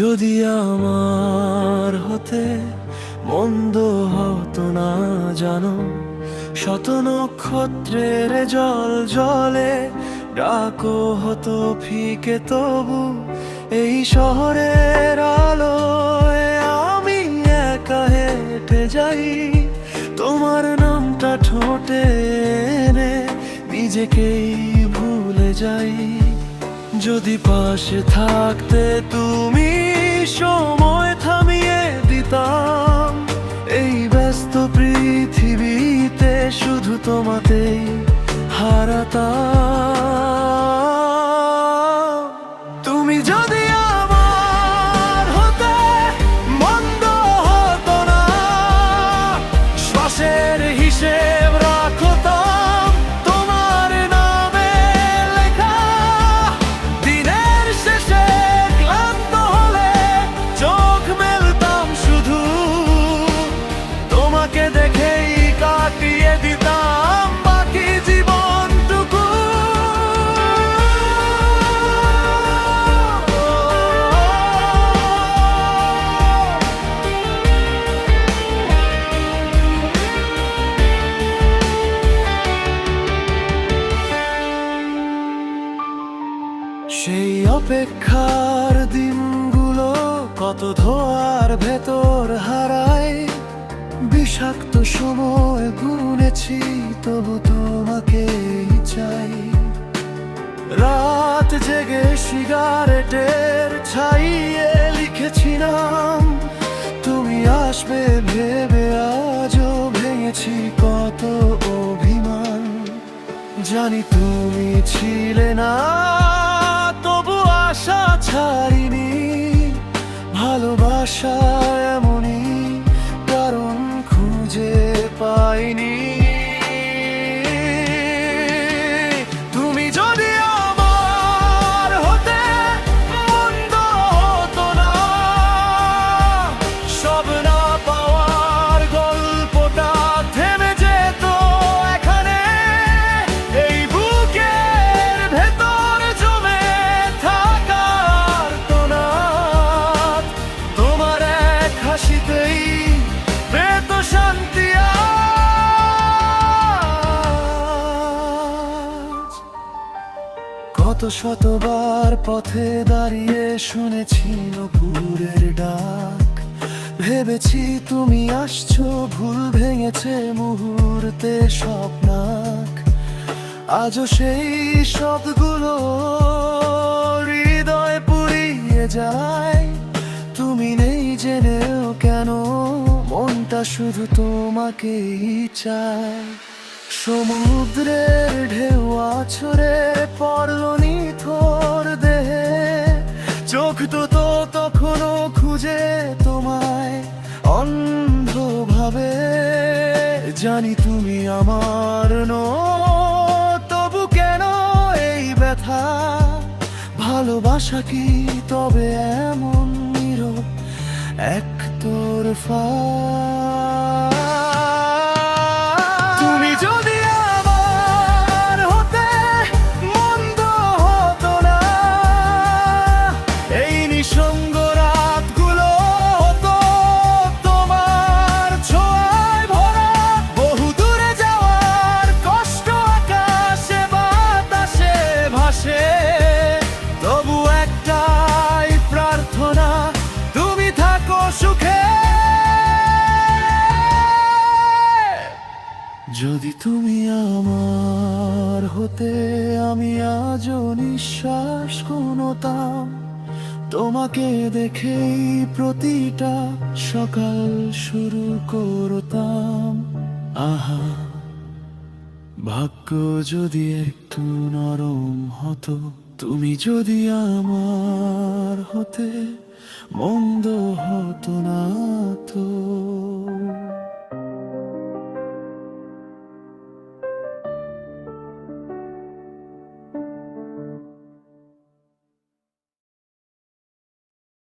যদি আমার হতে মন্দ হতো না জানো, শত নক্ষত্রের জল জলে ডাকো হতো ফিকে তবু এই শহরের আলোয় আমি একা হেঁটে যাই, তোমার নামটা ঠোঁটে নিজেকেই ভুলে যাই। যদি পাশে থাকতে তুমি সময় থামিয়ে দিতাম অপেক্ষার দিনগুলো কত ধোয়ার ভেতর হারায়। বিষাক্ত সময় গুনেছি তবু তোমাকে চাই। রাত জেগে সিগারেটের ছাইয়ে লিখেছিলাম, তুমি আসবে ভেবে আজও ভেঙেছি কত অভিমান। জানি তুমি ছিলে না। শান্তি কত শতবার পথে দাঁড়িয়ে শুনেছি নপুরের ডাক। ভেবেছি তুমি আসছো, ভুল ভেঙেছে মুহূর্তে স্বপ্নাক। আজও সেই শব্দগুলো হৃদয় পুড়িয়ে যায়। তুমি নেই জেনেও কেন শুধু তোমাকেই চাই। সমুদ্রের ঢেউ, আছড়ে পড়লনি থোর দেহে। চোখ তো তো তখনও খুঁজে তোমায় অন্ধভাবে। জানি তুমি আমার নো তবু কেন এই ব্যথা? ভালোবাসা কি তবে এমন নীরব? এক যদি তুমি আমার হতে আমি আজও নিঃশ্বাস কোনতাম, তোমাকে দেখেই প্রতিটা সকাল শুরু করতাম। আহা, ভাগ্য যদি একটু নরম হতো, তুমি যদি আমার হতে মন্দ হতো না তো।